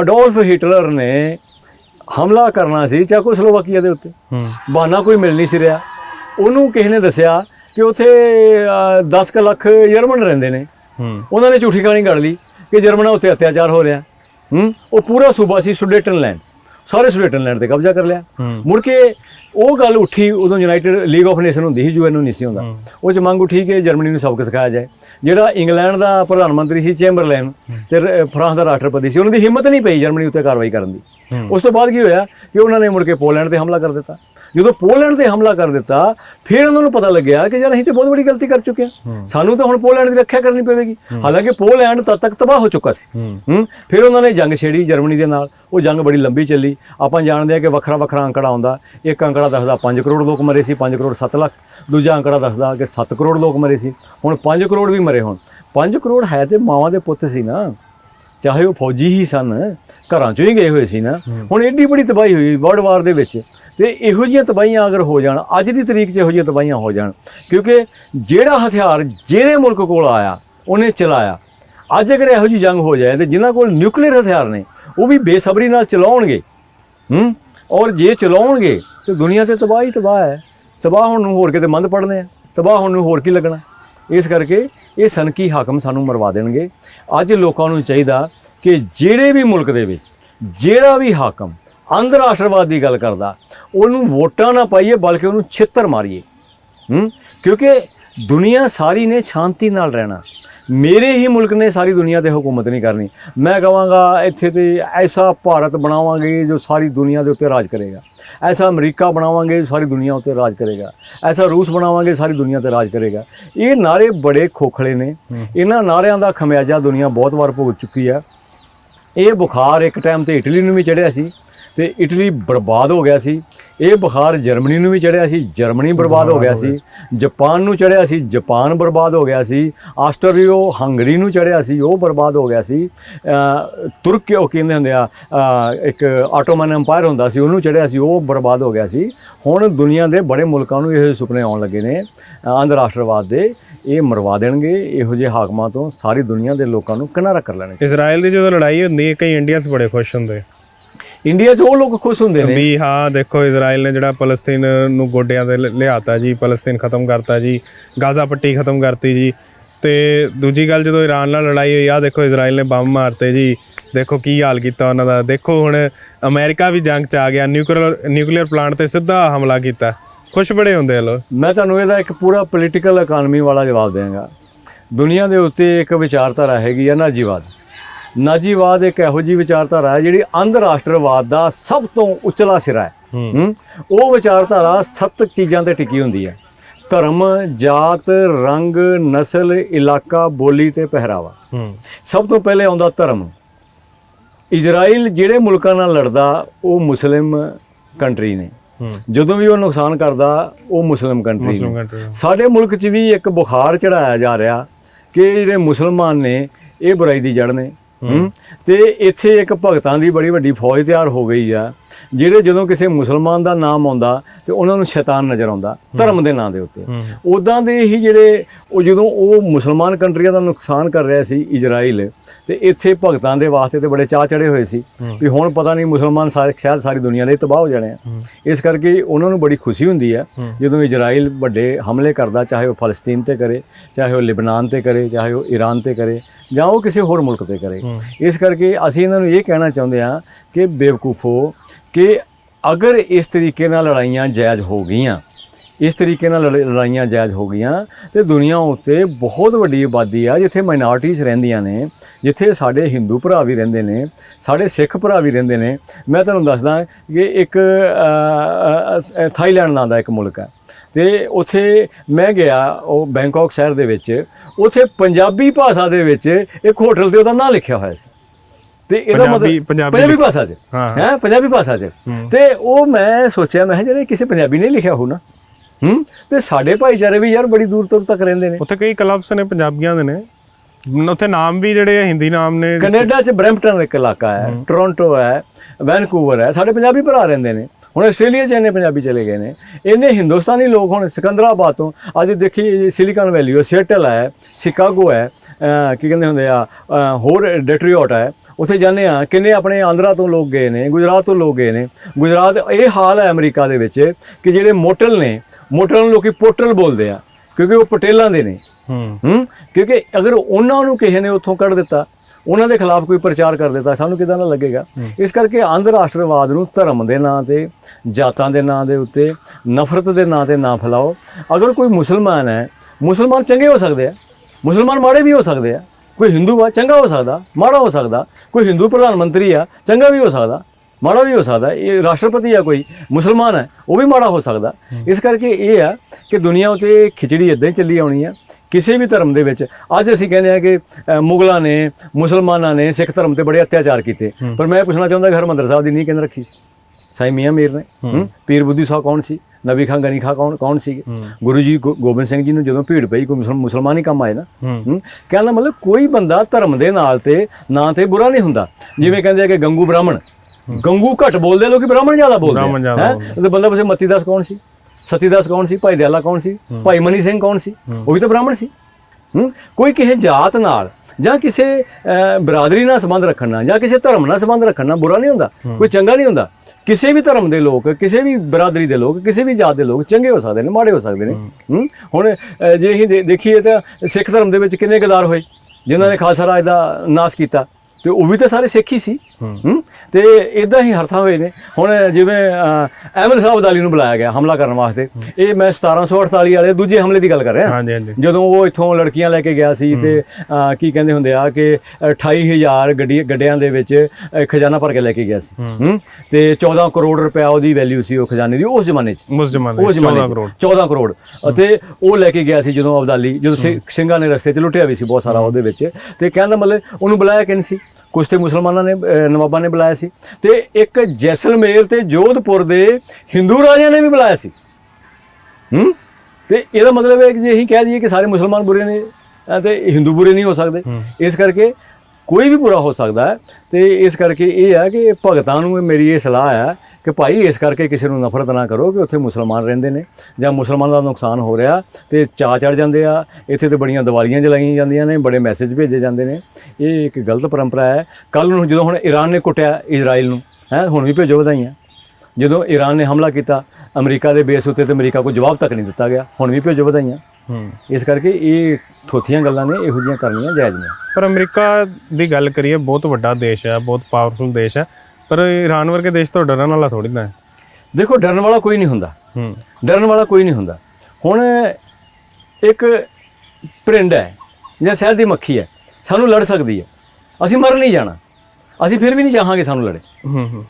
Adolf Hitler ਨੇ ਹਮਲਾ ਕਰਨਾ ਸੀ ਚੈਕੋਸਲੋਵਾਕੀਆ ਦੇ ਉੱਤੇ। ਬਹਾਨਾ ਕੋਈ ਮਿਲ ਨਹੀਂ ਸੀ ਰਿਹਾ। ਉਹਨੂੰ ਕਿਸੇ ਨੇ ਦੱਸਿਆ ਕਿ ਉੱਥੇ 10 ਕੁ ਲੱਖ ਜਰਮਨ ਰਹਿੰਦੇ ਨੇ। ਉਹਨਾਂ ਨੇ ਝੂਠੀ ਕਹਾਣੀ ਘੜ ਲਈ ਕਿ ਜਰਮਨਾਂ ਉੱਤੇ ਅਤਿਆਚਾਰ ਹੋ ਰਿਹਾ। ਹੂੰ। ਉਹ ਪੂਰਾ ਸੂਬਾ ਸੀ ਸੁਡੇਟਨਲੈਂਡ। ਸਾਰੇ ਸੁਡੇਟਨਲੈਂਡ ਤੇ ਕਬਜ਼ਾ ਕਰ ਲਿਆ। ਮੁੜ ਕੇ ਉਹ ਗੱਲ ਉੱਠੀ ਉਦੋਂ ਯੂਨਾਈਟਿਡ ਲੀਗ ਆਫ ਨੇਸ਼ਨ ਹੁੰਦੀ ਸੀ ਯੂਐਨ ਨੂੰ ਨਹੀਂ ਸੀ ਹੁੰਦਾ। ਉਹ ਚ ਮੰਗ ਉੱਠੀ ਕਿ ਜਰਮਨੀ ਨੂੰ ਸਬਕ ਸਿਖਾਇਆ ਜਾਏ। ਜਿਹੜਾ ਇੰਗਲੈਂਡ ਦਾ ਪ੍ਰਧਾਨ ਮੰਤਰੀ ਸੀ ਚੈਂਬਰਲੈਨ ਤੇ ਫਰਾਂਸ ਦਾ ਰਾਸ਼ਟਰਪਤੀ ਸੀ ਉਹਨਾਂ ਦੀ ਹਿੰਮਤ ਨਹੀਂ ਪਈ ਜਰਮਨੀ ਉੱਤੇ ਕਾਰਵਾਈ ਕਰਨ ਦੀ। ਉਸ ਤੋਂ ਬਾਅਦ ਕੀ ਹੋਇਆ ਕਿ ਉਹਨਾਂ ਨੇ ਮੁੜ ਕੇ ਪੋਲੈਂਡ ਤੇ ਹਮਲਾ ਕਰ ਦਿੱਤਾ। ਜਦੋਂ ਪੋਲੈਂਡ ਤੇ ਹਮਲਾ ਕਰ ਦਿੱਤਾ ਫਿਰ ਉਹਨਾਂ ਨੂੰ ਪਤਾ ਲੱਗਿਆ ਕਿ ਯਾਰ ਅਸੀਂ ਤੇ ਬਹੁਤ ਵੱਡੀ ਗਲਤੀ ਕਰ ਚੁੱਕੇ ਹਾਂ। ਸਾਨੂੰ ਤਾਂ ਹੁਣ ਪੋਲੈਂਡ ਦੀ ਰੱਖਿਆ ਕਰਨੀ ਪਵੇਗੀ। ਹਾਲਾਂਕਿ ਪੋਲੈਂਡ ਤਦ ਤੱਕ ਤਬਾਹ ਹੋ ਚੁੱਕਾ ਸੀ। ਹੂੰ। ਫਿਰ ਉਹਨਾਂ ਨੇ ਜੰਗ ਛੇੜੀ ਜਰਮਨੀ ਦੇ ਨਾਲ। ਉਹ ਜੰਗ ਬੜੀ ਲੰਬੀ ਚੱਲੀ। ਆਪਾਂ ਜਾਣਦੇ ਹਾਂ ਕਿ ਵੱਖਰਾ ਵੱਖਰਾ ਅੰਕੜਾ ਆਉਂਦਾ। ਇੱਕ ਅੰਕੜਾ ਦੱਸਦਾ 5 ਕਰੋੜ ਲੋਕ ਮਰੇ ਸੀ 5 ਕਰੋੜ 7 ਲੱਖ। ਦੂਜਾ ਅੰਕੜਾ ਦੱਸਦਾ ਕਿ 7 ਕਰੋੜ ਲੋਕ ਮਰੇ ਸੀ। ਹੁਣ 5 ਕਰੋੜ ਵੀ ਮਰੇ ਹੁਣ। 5 ਕਰੋੜ ਹੈ ਤੇ ਮਾਵਾਂ ਦੇ ਪੁੱਤ ਸੀ ਨਾ। ਚਾਹੇ ਉਹ ਫੌਜੀ ਹੀ ਸਨ। ਘਰਾਂ ਚੋਂ ਹੀ ਗਏ ਹੋਏ ਸੀ ਨਾ। ਹੁਣ ਏਡੀ ਬੜੀ ਤਬਾਹੀ ਹੋਈ ਵਰਲਡ ਵਾਰ ਦੇ ਵਿੱਚ। ਤੇ ਇਹੋ ਜਿਹੀਆਂ ਤਬਾਹੀਆਂ ਅਗਰ ਹੋ ਜਾਣ, ਅੱਜ ਦੀ ਤਰੀਕ 'ਚ ਇਹੋ ਜਿਹੀਆਂ ਤਬਾਹੀਆਂ ਹੋ ਜਾਣ, ਕਿਉਂਕਿ ਜਿਹੜਾ ਹਥਿਆਰ ਜਿਹੜੇ ਮੁਲਕ ਕੋਲ ਆਇਆ, ਉਹਨੇ ਚਲਾਇਆ। ਅੱਜ ਅਗਰ ਇਹੋ ਜਿਹੀ ਜੰਗ ਹੋ ਜਾਏ ਤੇ ਜਿਨ੍ਹਾਂ ਕੋਲ ਨਿਊਕਲੀਅਰ ਹਥਿਆਰ ਨੇ, ਉਹ ਵੀ ਬੇਸਬਰੀ ਨਾਲ ਚਲਾਉਣਗੇ। ਹੂੰ? ਔਰ ਜੇ ਚਲਾਉਣਗੇ, ਤੇ ਦੁਨੀਆ ਤੇ ਤਬਾਹ ਹੀ ਤਬਾਹ ਹੈ। ਤਬਾਹ ਹੋਣ ਨੂੰ ਹੋਰ ਕਿਤੇ ਮੰਦ ਪੜਨੇ ਆ। ਤਬਾਹ ਹੋਣ ਨੂੰ ਹੋਰ ਕੀ ਲੱਗਣਾ? ਇਸ ਕਰਕੇ ਇਹ ਸਨਕੀ ਹਾਕਮ ਸਾਨੂੰ ਮਰਵਾ ਦੇਣਗੇ। ਅੱਜ ਲੋਕਾਂ ਨੂੰ ਚਾਹੀਦਾ ਕਿ ਜਿਹੜੇ ਵੀ ਮੁਲਕ ਦੇ ਵਿੱਚ, ਜਿਹੜਾ ਵੀ ਹਾਕਮ ਅੰਧਰਾਸ਼ਟਰਵਾਦ ਦੀ ਗੱਲ ਕਰਦਾ ਉਹਨੂੰ ਵੋਟਾਂ ਨਾ ਪਾਈਏ ਬਲਕਿ ਉਹਨੂੰ ਛਿੱਤਰ ਮਾਰੀਏ। ਹੂੰ? ਕਿਉਂਕਿ ਦੁਨੀਆ ਸਾਰੀ ਨੇ ਸ਼ਾਂਤੀ ਨਾਲ ਰਹਿਣਾ। ਮੇਰੇ ਹੀ ਮੁਲਕ ਨੇ ਸਾਰੀ ਦੁਨੀਆ ਤੇ ਹਕੂਮਤ ਨਹੀਂ ਕਰਨੀ। ਮੈਂ ਕਹਾਂਗਾ ਇੱਥੇ ਤੇ ਐਸਾ ਭਾਰਤ ਬਣਾਵਾਂਗੇ ਜੋ ਸਾਰੀ ਦੁਨੀਆ ਦੇ ਉੱਤੇ ਰਾਜ ਕਰੇਗਾ। ਐਸਾ ਅਮਰੀਕਾ ਬਣਾਵਾਂਗੇ ਜੋ ਸਾਰੀ ਦੁਨੀਆ ਉੱਤੇ ਰਾਜ ਕਰੇਗਾ। ਐਸਾ ਰੂਸ ਬਣਾਵਾਂਗੇ ਸਾਰੀ ਦੁਨੀਆ ਤੇ ਰਾਜ ਕਰੇਗਾ। ਇਹ ਨਾਰੇ ਬੜੇ ਖੋਖਲੇ ਨੇ। ਇਹਨਾਂ ਨਾਰਿਆਂ ਦਾ ਖਮਿਆਜਾ ਦੁਨੀਆ ਬਹੁਤ ਵਾਰ ਭੁਗਤ ਚੁੱਕੀ ਆ ਇਹ ਬੁਖਾਰ ਇੱਕ ਟਾਈਮ ਤੇ ਇਟਲੀ ਨੂੰ ਵੀ ਚੜਿਆ ਸੀ। ਤੇ ਇਟਲੀ ਬਰਬਾਦ ਹੋ ਗਿਆ ਸੀ। ਇਹ ਬੁਖਾਰ ਜਰਮਨੀ ਨੂੰ ਵੀ ਚੜਿਆ ਸੀ ਜਰਮਨੀ ਬਰਬਾਦ ਹੋ ਗਿਆ ਸੀ। ਜਾਪਾਨ ਨੂੰ ਚੜਿਆ ਸੀ ਜਾਪਾਨ ਬਰਬਾਦ ਹੋ ਗਿਆ ਸੀ। ਆਸਟਰੀਓ ਹੰਗਰੀ ਨੂੰ ਚੜਿਆ ਸੀ ਉਹ ਬਰਬਾਦ ਹੋ ਗਿਆ ਸੀ। ਤੁਰਕ ਉਹ ਕਹਿੰਦੇ ਹੁੰਦੇ ਆ ਇੱਕ ਆਟੋਮਨ ਐਮਪਾਇਰ ਹੁੰਦਾ ਸੀ ਉਹਨੂੰ ਚੜਿਆ ਸੀ ਉਹ ਬਰਬਾਦ ਹੋ ਗਿਆ ਸੀ। ਹੁਣ ਦੁਨੀਆ ਦੇ ਬੜੇ ਮੁਲਕਾਂ ਨੂੰ ਇਹ ਸੁਪਨੇ ਆਉਣ ਲੱਗੇ ਨੇ ਅ, ਅੰਧਰਾਸ਼ਟਰਵਾਦ ਦੇ। ਇਹ ਮਰਵਾ ਦੇਣਗੇ ਇਹੋ ਜਿਹੇ ਹਾਕਮਾਂ ਤੋਂ ਸਾਰੀ ਦੁਨੀਆ ਦੇ ਲੋਕਾਂ ਨੂੰ ਕਿਨਾਰਾ ਕਰ ਲੈਣਗੇ ਇਜ਼ਰਾਈਲ ਦੀ ਜਦੋਂ ਲੜਾਈ ਹੁੰਦੀ ਹੈ ਕਈ ਇੰਡੀਅਨਸ ਬੜੇ ਖੁਸ਼ ਹੁੰਦੇ। ਇੰਡੀਆ 'ਚ ਉਹ ਲੋਕ ਖੁਸ਼ ਹੁੰਦੇ ਨੇ। ਵੀ ਹਾਂ ਦੇਖੋ ਇਜ਼ਰਾਈਲ ਨੇ ਜਿਹੜਾ ਫਲਸਤੀਨ ਨੂੰ ਗੋਡਿਆਂ ਤੇ ਲਿਆਤਾ ਜੀ ਫਲਸਤੀਨ ਖਤਮ ਕਰਤਾ ਜੀ ਗਾਜ਼ਾ ਪੱਟੀ ਖਤਮ ਕਰਤੀ ਜੀ। ਤੇ ਦੂਜੀ ਗੱਲ ਜਦੋਂ ਈਰਾਨ ਨਾਲ ਲੜਾਈ ਹੋਈ ਆ ਦੇਖੋ ਇਜ਼ਰਾਈਲ ਨੇ ਬੰਬ ਮਾਰਤੇ ਜੀ। ਦੇਖੋ ਕੀ ਹਾਲ ਕੀਤਾ ਉਹਨਾਂ ਦਾ। ਦੇਖੋ ਹੁਣ ਅਮਰੀਕਾ ਵੀ ਜੰਗ ਚ ਆ ਗਿਆ ਨਿਊਕਲੀਅਰ ਨਿਊਕਲੀਅਰ ਪਲਾਂਟ ਤੇ ਸਿੱਧਾ ਹਮਲਾ ਕੀਤਾ। ਖੁਸ਼ ਬੜੇ ਹੁੰਦੇ ਆ ਲੋ ਮੈਂ ਤੁਹਾਨੂੰ ਇਹਦਾ ਇੱਕ ਪੂਰਾ ਪੋਲੀਟੀਕਲ ਇਕਨੋਮੀ ਵਾਲਾ ਜਵਾਬ ਦੇਵਾਂਗਾ। ਦੁਨੀਆ ਦੇ ਉੱਤੇ ਇੱਕ ਵਿਚਾਰਧਾਰਾ ਹੈਗੀ ਹੈ ਨਾਜੀਵਾਦ ਨਾਜੀਵਾਦ ਇੱਕ ਇਹੋ ਜਿਹੀ ਵਿਚਾਰਧਾਰਾ ਹੈ ਜਿਹੜੀ ਅੰਧਰਾਸ਼ਟਰਵਾਦ ਦਾ ਸਭ ਤੋਂ ਉਚਲਾ ਸਿਰਾ ਹੈ। ਹੂੰ। ਉਹ ਵਿਚਾਰਧਾਰਾ ਸੱਤ ਚੀਜ਼ਾਂ ਤੇ ਟਿਕੀ ਹੁੰਦੀ ਹੈ। ਧਰਮ ਜਾਤ ਰੰਗ ਨਸਲ ਇਲਾਕਾ ਬੋਲੀ ਤੇ ਪਹਿਰਾਵਾ। ਸਭ ਤੋਂ ਪਹਿਲੇ ਆਉਂਦਾ ਧਰਮ। ਇਜ਼ਰਾਈਲ ਜਿਹੜੇ ਮੁਲਕਾਂ ਨਾਲ ਲੜਦਾ ਉਹ ਮੁਸਲਿਮ ਕੰਟਰੀ ਨੇ। ਜਦੋਂ ਵੀ ਉਹ ਨੁਕਸਾਨ ਕਰਦਾ ਉਹ ਮੁਸਲਿਮ ਕੰਟਰੀ ਸਾਡੇ ਮੁਲਕ 'ਚ ਵੀ ਇੱਕ ਬੁਖਾਰ ਚੜਾਇਆ ਜਾ ਰਿਹਾ ਕਿ ਜਿਹੜੇ ਮੁਸਲਮਾਨ ਨੇ ਇਹ ਬੁਰਾਈ ਦੀ ਜੜ ਨੇ। ਤੇ ਇੱਥੇ ਇੱਕ ਭਗਤਾਂ ਦੀ ਬੜੀ ਵੱਡੀ ਫੌਜ ਤਿਆਰ ਹੋ ਗਈ ਆ ਜਿਹੜੇ ਜਦੋਂ ਕਿਸੇ ਮੁਸਲਮਾਨ ਦਾ ਨਾਮ ਆਉਂਦਾ ਤੇ ਉਹਨਾਂ ਨੂੰ ਸ਼ੈਤਾਨ ਨਜ਼ਰ ਆਉਂਦਾ ਧਰਮ ਦੇ ਨਾਂ ਦੇ ਉੱਤੇ। ਉਦਾਂ ਦੇ ਹੀ ਜਿਹੜੇ ਉਹ ਜਦੋਂ ਉਹ ਮੁਸਲਮਾਨ ਕੰਟਰੀਆਂ ਦਾ ਨੁਕਸਾਨ ਕਰ ਰਿਹਾ ਸੀ ਇਜ਼ਰਾਈਲ ਤੇ ਇੱਥੇ ਭਗਤਾਂ ਦੇ ਵਾਸਤੇ ਤੇ ਬੜੇ ਚਾਹ ਚੜੇ ਹੋਏ ਸੀ ਵੀ ਹੁਣ ਪਤਾ ਨਹੀਂ ਮੁਸਲਮਾਨ ਸਾਰੇ ਸ਼ਾਇਦ ਸਾਰੀ ਦੁਨੀਆ ਦੇ ਤਬਾਹ ਹੋ ਜਾਣੇ ਆ। ਇਸ ਕਰਕੇ ਉਹਨਾਂ ਨੂੰ ਬੜੀ ਖੁਸ਼ੀ ਹੁੰਦੀ ਆ ਜਦੋਂ ਇਜ਼ਰਾਈਲ ਵੱਡੇ ਹਮਲੇ ਕਰਦਾ ਚਾਹੇ ਉਹ ਫਲਸਤੀਨ ਤੇ ਕਰੇ ਚਾਹੇ ਉਹ ਲਿਬਨਾਨ ਤੇ ਕਰੇ ਚਾਹੇ ਉਹ ਈਰਾਨ ਤੇ ਕਰੇ ਜਾਂ ਉਹ ਕਿਸੇ ਹੋਰ ਮੁਲਕ ਤੇ ਕਰੇ। ਇਸ ਕਰਕੇ ਅਸੀਂ ਇਹਨਾਂ ਨੂੰ ਇਹ ਕਹਿਣਾ ਚਾਹੁੰਦੇ ਆ ਕਿ ਬੇਵਕੂਫੋ ਕਿ ਅਗਰ ਇਸ ਤਰੀਕੇ ਨਾਲ ਲੜਾਈਆਂ ਜਾਇਜ਼ ਹੋ ਗਈਆਂ ਇਸ ਤਰੀਕੇ ਨਾਲ ਲੜ- ਲੜਾਈਆਂ ਜਾਇਜ਼ ਹੋ ਗਈਆਂ ਤੇ ਦੁਨੀਆ ਉੱਤੇ ਬਹੁਤ ਵੱਡੀ ਆਬਾਦੀ ਆ ਜਿੱਥੇ ਮਾਈਨੋਰਟੀਜ਼ ਰਹਿੰਦੀਆਂ ਨੇ ਜਿੱਥੇ ਸਾਡੇ ਹਿੰਦੂ ਭਰਾ ਵੀ ਰਹਿੰਦੇ ਨੇ ਸਾਡੇ ਸਿੱਖ ਭਰਾ ਵੀ ਰਹਿੰਦੇ ਨੇ। ਮੈਂ ਤੁਹਾਨੂੰ ਦੱਸਦਾ ਕਿ ਇੱਕ ਥਾਈਲੈਂਡ ਨਾਂ ਦਾ ਇੱਕ ਮੁਲਕ ਹੈ। ਤੇ ਉੱਥੇ ਮੈਂ ਗਿਆ ਉਹ ਬੈਂਕਾਕ ਸ਼ਹਿਰ ਦੇ ਵਿੱਚ ਉੱਥੇ ਪੰਜਾਬੀ ਭਾਸ਼ਾ ਦੇ ਵਿੱਚ ਇੱਕ ਹੋਟਲ ਤੇ ਉਹਦਾ ਨਾਂ ਲਿਖਿਆ ਹੋਇਆ ਸੀ। ਤੇ ਇਹਦਾ ਮਤਲਬ ਪੰਜਾਬੀ ਭਾਸ਼ਾ 'ਚ। ਹਾਂ, ਪੰਜਾਬੀ ਭਾਸ਼ਾ 'ਚ। ਤੇ ਉਹ ਮੈਂ ਸੋਚਿਆ ਮੈਂ ਜਿਹੜੇ ਕਿਸੇ ਪੰਜਾਬੀ ਨੇ ਲਿਖਿਆ ਹੋ ਨਾ। ਹੂੰ? ਤੇ ਸਾਡੇ ਭਾਈਚਾਰੇ ਵੀ ਯਾਰ ਬੜੀ ਦੂਰ ਦੂਰ ਤੱਕ ਰਹਿੰਦੇ ਨੇ। ਉੱਥੇ ਕਈ ਕਲੱਬਸ ਨੇ ਪੰਜਾਬੀਆਂ ਦੇ ਨੇ। ਉੱਥੇ ਨਾਮ ਵੀ ਜਿਹੜੇ ਹਿੰਦੀ ਨਾਮ ਨੇ। ਕੈਨੇਡਾ 'ਚ ਬ੍ਰੈਂਪਟਨ ਇੱਕ ਇਲਾਕਾ ਹੈ। ਟੋਰਾਂਟੋ ਹੈ ਵੈਨਕੂਵਰ ਹੈ ਸਾਡੇ ਪੰਜਾਬੀ ਭਰਾ ਰਹਿੰਦੇ ਨੇ। ਹੁਣ ਆਸਟ੍ਰੇਲੀਆ 'ਚ ਇੰਨੇ ਪੰਜਾਬੀ ਚਲੇ ਗਏ ਨੇ। ਇੰਨੇ ਹਿੰਦੁਸਤਾਨੀ ਲੋਕ ਹੁਣ ਸਿਕੰਦਰਾਬਾਦ ਤੋਂ ਅੱਜ ਦੇਖੀ ਸਿਲੀਕਨ ਵੈਲੀ ਹੈ ਸਿਏਟਲ ਹੈ ਸ਼ਿਕਾਗੋ ਹੈ ਕੀ ਕਹਿੰਦੇ ਹੁੰਦੇ ਆ ਹੋਰ ਡੈਟਰੀਓਟ ਹੈ। ਉੱਥੇ ਜਾਂਦੇ ਆ ਕਿੰਨੇ ਆਪਣੇ ਆਂਧਰਾ ਤੋਂ ਲੋਕ ਗਏ ਨੇ ਗੁਜਰਾਤ ਤੋਂ ਲੋਕ ਗਏ ਨੇ। ਗੁਜਰਾਤ ਇਹ ਹਾਲ ਹੈ ਅਮਰੀਕਾ ਦੇ ਵਿੱਚ ਕਿ ਜਿਹੜੇ ਮੋਟਲ ਨੇ ਮੋਟਲ ਨੂੰ ਲੋਕੀ ਪੋਟਲ ਬੋਲਦੇ ਆ ਕਿਉਂਕਿ ਉਹ ਪਟੇਲਾਂ ਦੇ ਨੇ। ਹੂੰ? ਕਿਉਂਕਿ ਅਗਰ ਉਹਨਾਂ ਨੂੰ ਕਿਸੇ ਨੇ ਉੱਥੋਂ ਕੱਢ ਦਿੱਤਾ ਉਹਨਾਂ ਦੇ ਖਿਲਾਫ ਕੋਈ ਪ੍ਰਚਾਰ ਕਰ ਦਿੱਤਾ ਸਾਨੂੰ ਕਿਦਾਂ ਦਾ ਲੱਗੇਗਾ? ਇਸ ਕਰਕੇ ਅੰਧ ਰਾਸ਼ਟਰਵਾਦ ਨੂੰ ਧਰਮ ਦੇ ਨਾਂ ਤੇ ਜਾਤਾਂ ਦੇ ਨਾਂ ਦੇ ਉੱਤੇ ਨਫ਼ਰਤ ਦੇ ਨਾਂ ਤੇ ਨਾ ਫੈਲਾਓ। ਅਗਰ ਕੋਈ ਮੁਸਲਮਾਨ ਹੈ ਮੁਸਲਮਾਨ ਚੰਗੇ ਹੋ ਸਕਦੇ ਆ ਮੁਸਲਮਾਨ ਮਾੜੇ ਵੀ ਹੋ ਸਕਦੇ ਆ ਕੋਈ ਹਿੰਦੂ ਆ ਚੰਗਾ ਹੋ ਸਕਦਾ ਮਾੜਾ ਹੋ ਸਕਦਾ ਕੋਈ ਹਿੰਦੂ ਪ੍ਰਧਾਨ ਮੰਤਰੀ ਆ ਚੰਗਾ ਵੀ ਹੋ ਸਕਦਾ ਮਾੜਾ ਵੀ ਹੋ ਸਕਦਾ ਇਹ ਰਾਸ਼ਟਰਪਤੀ ਆ ਕੋਈ ਮੁਸਲਮਾਨ ਹੈ ਉਹ ਵੀ ਮਾੜਾ ਹੋ ਸਕਦਾ। ਇਸ ਕਰਕੇ ਇਹ ਆ ਕਿ ਦੁਨੀਆ ਉਤੇ ਖਿਚੜੀ ਇਦਾਂ ਹੀ ਚੱਲੀ ਆਉਣੀ ਆ ਕਿਸੇ ਵੀ ਧਰਮ ਦੇ ਵਿੱਚ। ਅੱਜ ਅਸੀਂ ਕਹਿੰਦੇ ਆ ਕਿ ਮੁਗਲਾਂ ਨੇ ਮੁਸਲਮਾਨਾਂ ਨੇ ਸਿੱਖ ਧਰਮ ਤੇ ਬੜੇ ਅਤਿਆਚਾਰ ਕੀਤੇ। ਪਰ ਮੈਂ ਪੁੱਛਣਾ ਚਾਹੁੰਦਾ ਕਿ ਹਰਮੰਦਰ ਸਾਹਿਬ ਦੀ ਨੀਂਹ ਕਿਹਨੇ ਰੱਖੀ ਸੀ? ਸਾਈ ਮੀਆਂ ਮੀਰ ਨੇ? ਪੀਰ ਬੁੱਧੀ ਸਾਹਿਬ ਕੌਣ ਸੀ? ਨਬੀ ਖਾਨ ਗਨੀ ਖਾਂ ਕੌਣ ਕੌਣ ਸੀ ਗੁਰੂ ਜੀ ਗੋਬਿੰਦ ਸਿੰਘ ਜੀ ਨੂੰ ਜਦੋਂ ਭੀੜ ਪਈ ਕੋਈ ਮੁਸਲਮ- ਮੁਸਲਮਾਨ ਹੀ ਕੰਮ ਆਏ ਨਾ। ਹੂੰ? ਕਹਿਣ ਦਾ ਮਤਲਬ ਕੋਈ ਬੰਦਾ ਧਰਮ ਦੇ ਨਾਲ ਤੇ ਨਾਂ ਤੇ ਬੁਰਾ ਨਹੀਂ ਹੁੰਦਾ। ਜਿਵੇਂ ਕਹਿੰਦੇ ਆ ਕਿ ਗੰਗੂ ਬ੍ਰਾਹਮਣ। ਗੰਗੂ ਘੱਟ ਬੋਲਦੇ ਲੋਕੀ ਬ੍ਰਾਹਮਣ ਜ਼ਿਆਦਾ ਬੋਲਦੇ ਹੈਂ? ਤੇ ਬੰਦਾ ਪੁੱਛੇ ਮਤੀਦਾਸ ਕੌਣ ਸੀ? ਸਤੀਦਾਸ ਕੌਣ ਸੀ? ਭਾਈ ਦਿਆਲਾ ਕੌਣ ਸੀ? ਭਾਈ ਮਨੀ ਸਿੰਘ ਕੌਣ ਸੀ? ਉਹ ਵੀ ਤਾਂ ਬ੍ਰਾਹਮਣ ਸੀ। ਕੋਈ ਕਿਸੇ ਜਾਤ ਨਾਲ ਜਾਂ ਕਿਸੇ ਬਰਾਦਰੀ ਨਾਲ ਸੰਬੰਧ ਰੱਖਣ ਨਾਲ ਜਾਂ ਕਿਸੇ ਧਰਮ ਨਾਲ ਸੰਬੰਧ ਰੱਖਣ ਨਾਲ ਬੁਰਾ ਨਹੀਂ ਹੁੰਦਾ। ਕੋਈ ਚੰਗਾ ਨਹੀਂ ਹੁੰਦਾ। ਕਿਸੇ ਵੀ ਧਰਮ ਦੇ ਲੋਕ ਕਿਸੇ ਵੀ ਬਰਾਦਰੀ ਦੇ ਲੋਕ ਕਿਸੇ ਵੀ ਜਾਤ ਦੇ ਲੋਕ ਚੰਗੇ ਹੋ ਸਕਦੇ ਨੇ ਮਾੜੇ ਹੋ ਸਕਦੇ ਨੇ। ਹੁਣ ਜੇ ਅਸੀਂ ਦੇਖੀਏ ਤਾਂ ਸਿੱਖ ਧਰਮ ਦੇ ਵਿੱਚ ਕਿੰਨੇ ਗਦਾਰ ਹੋਏ ਜਿਨ੍ਹਾਂ ਨੇ ਖਾਲਸਾ ਰਾਜ ਦਾ ਨਾਸ਼ ਕੀਤਾ। ਤੇ ਉਹ ਵੀ ਤਾਂ ਸਾਰੇ ਸਿੱਖ ਹੀ ਸੀ। ਹੂੰ। ਤੇ ਇਦਾਂ ਹੀ ਹਰਥਾਂ ਹੋਏ ਨੇ। ਹੁਣ ਜਿਵੇਂ ਅਹ, ਅਹਿਮਦ ਸ਼ਾਹ ਅਬਦਾਲੀ ਨੂੰ ਬੁਲਾਇਆ ਗਿਆ ਹਮਲਾ ਕਰਨ ਵਾਸਤੇ। ਇਹ ਮੈਂ 1748 ਵਾਲੇ ਦੂਜੇ ਹਮਲੇ ਦੀ ਗੱਲ ਕਰ ਰਿਹਾ। ਜਦੋਂ ਉਹ ਇੱਥੋਂ ਲੜਕੀਆਂ ਲੈ ਕੇ ਗਿਆ ਸੀ ਤੇ ਕੀ ਕਹਿੰਦੇ ਹੁੰਦੇ ਆ ਕਿ 28000 ਗੱਡੀ ਗੱਡਿਆਂ ਦੇ ਵਿੱਚ ਖਜ਼ਾਨਾ ਭਰ ਕੇ ਲੈ ਕੇ ਗਿਆ ਸੀ। ਹੂੰ। ਤੇ 14 ਕਰੋੜ ਰੁਪਇਆ ਉਹਦੀ ਵੈਲਿਊ ਸੀ ਉਹ ਖਜ਼ਾਨੇ ਦੀ ਉਸ ਜ਼ਮਾਨੇ 'ਚ। ਉਸ ਜ਼ਮਾਨੇ ਉਸ 'ਚ ਜ਼ਮਾਨੇ 14 'ਚ, ਕਰੋੜ। 14 ਕਰੋੜ। ਅਤੇ ਉਹ ਲੈ ਕੇ ਗਿਆ ਸੀ ਜਦੋਂ ਅਬਦਾਲੀ ਜਦੋਂ ਸਿੰਘਾਂ ਨੇ ਰਸਤੇ 'ਚ ਲੁੱਟਿਆ ਵੀ ਸੀ ਬਹੁਤ ਸਾਰਾ ਉਹਦੇ ਵਿੱਚ। ਤੇ ਕਹਿਣ ਦਾ ਮਤਲਬ ਉਹਨੂੰ ਬੁਲਾਇਆ ਕਿਨ ਸੀ? ਕੁਛ ਤੇ ਮੁਸਲਮਾਨਾਂ ਨੇ ਨਵਾਬਾਂ ਨੇ ਬੁਲਾਇਆ ਸੀ। ਤੇ ਇੱਕ ਜੈਸਲਮੇਰ ਤੇ ਜੋਧਪੁਰ ਦੇ ਹਿੰਦੂ ਰਾਜਿਆਂ ਨੇ ਵੀ ਬੁਲਾਇਆ ਸੀ। ਹੂੰ? ਤੇ ਇਹਦਾ ਮਤਲਬ ਹੈ ਕਿ ਜੇ ਅਸੀਂ ਕਹਿ ਦਈਏ ਕਿ ਸਾਰੇ ਮੁਸਲਮਾਨ ਬੁਰੇ ਨੇ ਤੇ ਹਿੰਦੂ ਬੁਰੇ ਨਹੀਂ ਹੋ ਸਕਦੇ। ਇਸ ਕਰਕੇ ਕੋਈ ਵੀ ਬੁਰਾ ਹੋ ਸਕਦਾ ਹੈ। ਤੇ ਇਸ ਕਰਕੇ ਇਹ ਹੈ ਕਿ ਭਗਤਾਂ ਨੂੰ ਮੇਰੀ ਇਹ ਸਲਾਹ ਹੈ ਕਿ ਭਾਈ ਇਸ ਕਰਕੇ ਕਿਸੇ ਨੂੰ ਨਫ਼ਰਤ ਨਾ ਕਰੋ ਕਿ ਉੱਥੇ ਮੁਸਲਮਾਨ ਰਹਿੰਦੇ ਨੇ ਜਾਂ ਮੁਸਲਮਾਨਾਂ ਦਾ ਨੁਕਸਾਨ ਹੋ ਰਿਹਾ ਤੇ ਚਾ ਚੜ ਜਾਂਦੇ ਆ ਇੱਥੇ ਤੇ ਬੜੀਆਂ ਦੀਵਾਲੀਆਂ ਜਲਾਈਆਂ ਜਾਂਦੀਆਂ ਨੇ ਬੜੇ ਮੈਸੇਜ ਭੇਜੇ ਜਾਂਦੇ ਨੇ। ਇਹ ਇੱਕ ਗਲਤ ਪਰੰਪਰਾ ਹੈ। ਕੱਲ ਨੂੰ ਜਦੋਂ ਹੁਣ ਈਰਾਨ ਨੇ ਕੁੱਟਿਆ ਇਜ਼ਰਾਈਲ ਨੂੰ ਹੈ ਹੁਣ ਵੀ ਭੇਜੋ ਵਧਾਈਆਂ। ਜਦੋਂ ਈਰਾਨ ਨੇ ਹਮਲਾ ਕੀਤਾ ਅਮਰੀਕਾ ਦੇ ਬੇਸ ਉੱਤੇ ਤੇ ਅਮਰੀਕਾ ਕੋਈ ਜਵਾਬ ਤੱਕ ਨਹੀਂ ਦਿੱਤਾ ਗਿਆ ਹੁਣ ਵੀ ਭੇਜੋ ਵਧਾਈਆਂ। ਹੂੰ। ਇਸ ਕਰਕੇ ਇਹ ਥੋਥੀਆਂ ਗੱਲਾਂ ਨੇ ਇਹੋ ਜਿਹੀਆਂ ਕਰਨੀਆਂ ਜਾਇਜ਼ ਨਹੀਂ ਪਰ ਅਮਰੀਕਾ ਦੀ ਗੱਲ ਕਰੀਏ ਬਹੁਤ ਵੱਡਾ ਦੇਸ਼ ਹੈ ਬਹੁਤ ਪਾਵਰਫੁਲ ਦੇਸ਼ ਹੈ। ਪਰ ਈਰਾਨ ਵਰਗੇ ਦੇਸ਼ ਤੋਂ ਡਰਨ ਵਾਲਾ ਥੋੜੀ ਨਾ ਹੈ। ਦੇਖੋ ਡਰਨ ਵਾਲਾ ਕੋਈ ਨਹੀਂ ਹੁੰਦਾ। ਹੂੰ। ਡਰਨ ਵਾਲਾ ਕੋਈ ਨਹੀਂ ਹੁੰਦਾ। ਹੁਣ ਇੱਕ ਪ੍ਰਿੰਡ ਹੈ ਜਾਂ ਸ਼ਹਿਦ ਦੀ ਮੱਖੀ ਹੈ ਸਾਨੂੰ ਲੜ ਸਕਦੀ ਹੈ। ਅਸੀਂ ਮਰ ਨਹੀਂ ਜਾਣਾ। ਅਸੀਂ ਫਿਰ ਵੀ ਨਹੀਂ ਚਾਹਾਂਗੇ ਸਾਨੂੰ ਲੜੇ। ਹੂੰ ਹੂੰ।